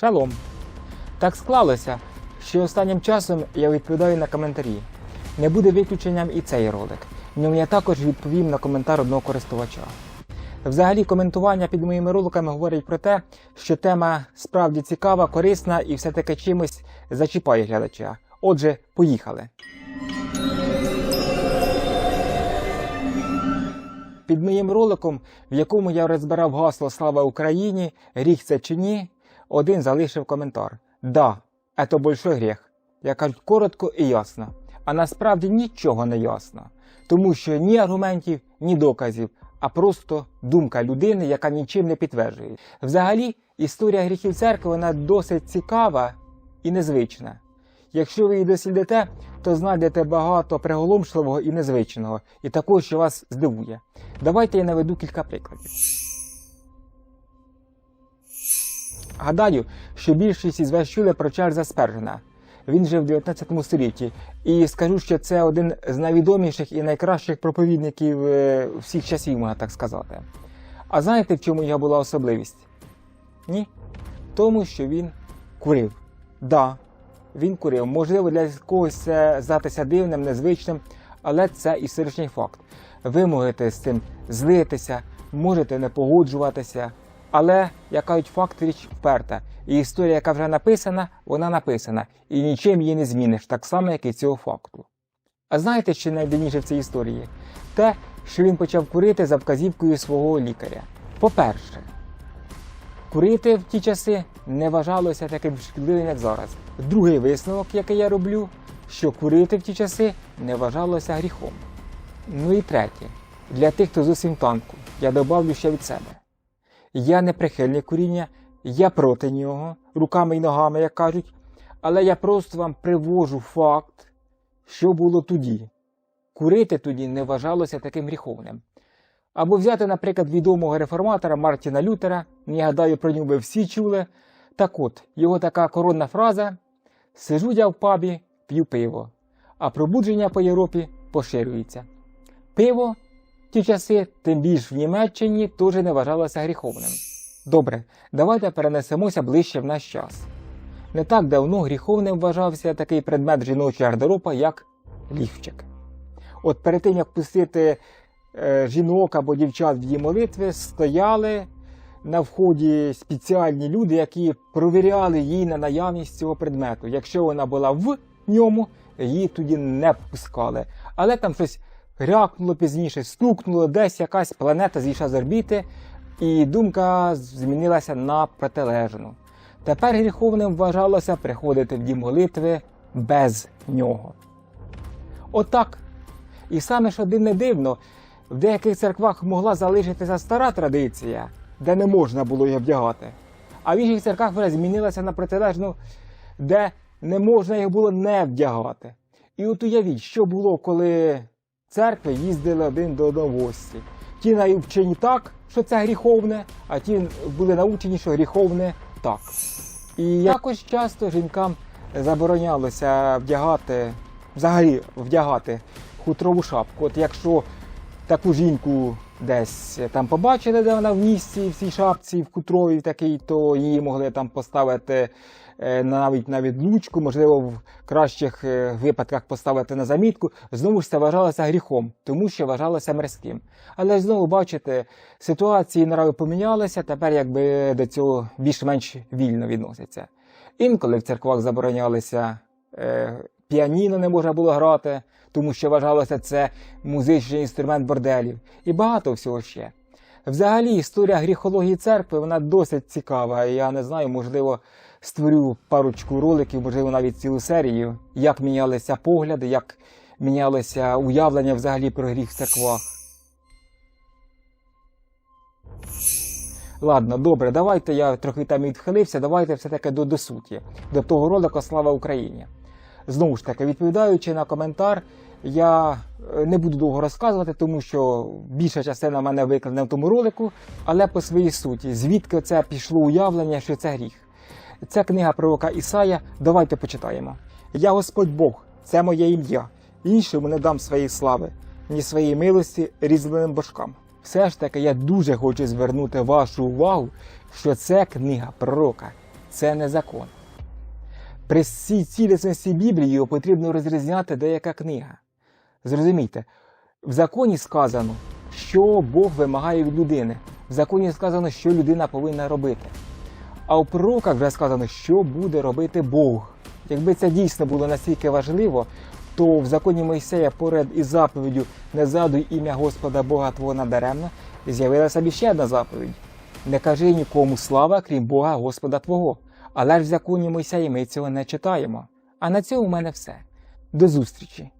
Шалом. Так склалося, що останнім часом я відповідаю на коментарі. Не буде виключенням і цей ролик. В ньому я також відповім на коментар одного користувача. Взагалі, коментування під моїми роликами говорять про те, що тема справді цікава, корисна і все-таки чимось зачіпає глядача. Отже, поїхали. Під моїм роликом, в якому я розбирав гасло Слава Україні, гріх це чи ні, один залишив коментар. Да, це большой гріх. Я кажу коротко і ясно. А насправді нічого не ясно. Тому що ні аргументів, ні доказів, а просто думка людини, яка нічим не підтверджує. Взагалі, історія гріхів церкви вона досить цікава і незвична. Якщо ви її дослідите, то знайдете багато приголомшливого і незвичного, і такого, що вас здивує. Давайте я наведу кілька прикладів. Гадаю, що більшість із вас чули про Чарльза Спержена. Він жив в 19 столітті, і скажу, що це один з найвідоміших і найкращих проповідників е, всіх часів, можна так сказати. А знаєте, в чому його була особливість? Ні. Тому, що він курив. Да, він курив. Можливо, для когось це здатися дивним, незвичним, але це історичний факт. Ви можете з цим злитися, можете не погоджуватися. Але, як кажуть, факт річ вперта. І історія, яка вже написана, вона написана, і нічим її не зміниш, так само, як і цього факту. А знаєте, що найдивніше в цій історії? Те, що він почав курити за вказівкою свого лікаря. По-перше, курити в ті часи не вважалося таким шкідливим, як зараз. Другий висновок, який я роблю, що курити в ті часи не вважалося гріхом. Ну і третє, для тих, хто зовсім танку, я добавлю ще від себе. Я не прихильник куріння, я проти нього, руками і ногами, як кажуть, але я просто вам привожу факт, що було тоді. Курити тоді не вважалося таким гріховним. Або взяти, наприклад, відомого реформатора Мартіна Лютера, я гадаю, про нього ви всі чули. Так от, його така коронна фраза: Сижу я в пабі, п'ю пиво, а пробудження по Європі поширюється. Пиво ті часи, тим більш в Німеччині, теж не вважалося гріховним. Добре, давайте перенесемося ближче в наш час. Не так давно гріховним вважався такий предмет жіночого гардероба, як ліфчик. От перед тим, як пустити е, жінок або дівчат в її молитви, стояли на вході спеціальні люди, які провіряли її на наявність цього предмету. Якщо вона була в ньому, її тоді не пускали. Але там щось грякнуло пізніше, стукнуло, десь якась планета зійшла з орбіти, і думка змінилася на протилежну. Тепер гріховним вважалося приходити в дім молитви без нього. Отак. І саме що дивне дивно, в деяких церквах могла залишитися стара традиція, де не можна було її вдягати. А в інших церквах вже змінилася на протилежну, де не можна їх було не вдягати. І от уявіть, що було, коли церкви їздили один до одного гості. Ті навчені так, що це гріховне, а ті були научені, що гріховне так. І якось часто жінкам заборонялося вдягати, взагалі вдягати хутрову шапку. От якщо таку жінку десь там побачили, де вона в місці, в цій шапці, в хутровій такій, то її могли там поставити е, навіть на відлучку, можливо, в кращих е, випадках поставити на замітку. Знову ж це вважалося гріхом, тому що вважалося мирським. Але знову бачите, ситуації нрави помінялися, тепер якби до цього більш-менш вільно відносяться. Інколи в церквах заборонялися е, піаніно не можна було грати, тому що вважалося це музичний інструмент борделів, і багато всього ще. Взагалі, історія гріхології церкви вона досить цікава. Я не знаю, можливо, створю парочку роликів, можливо, навіть цілу серію, як мінялися погляди, як мінялося уявлення взагалі про гріх в церквах. Ладно, добре, давайте я трохи там відхилився, давайте все-таки до, до суті, до того ролика Слава Україні. Знову ж таки, відповідаючи на коментар, я е, не буду довго розказувати, тому що більша частина мене викладена в тому ролику, але по своїй суті, звідки це пішло уявлення, що це гріх. Це книга пророка Ісая. Давайте почитаємо. Я Господь Бог, це моє ім'я. Іншому не дам своєї слави, ні своєї милості різаним божкам. Все ж таки, я дуже хочу звернути вашу увагу, що це книга пророка. це не закон. При всій цілісності Біблії потрібно розрізняти деяка книга. Зрозумійте, в законі сказано, що Бог вимагає від людини. В законі сказано, що людина повинна робити. А у пророках вже сказано, що буде робити Бог. Якби це дійсно було настільки важливо, то в законі Мойсея поряд із заповіддю не згадуй ім'я Господа Бога Твого надаремно, з'явилася б ще одна заповідь. Не кажи нікому слава, крім Бога Господа Твого. Але ж в законі Мойсея ми цього не читаємо. А на цьому в мене все. До зустрічі!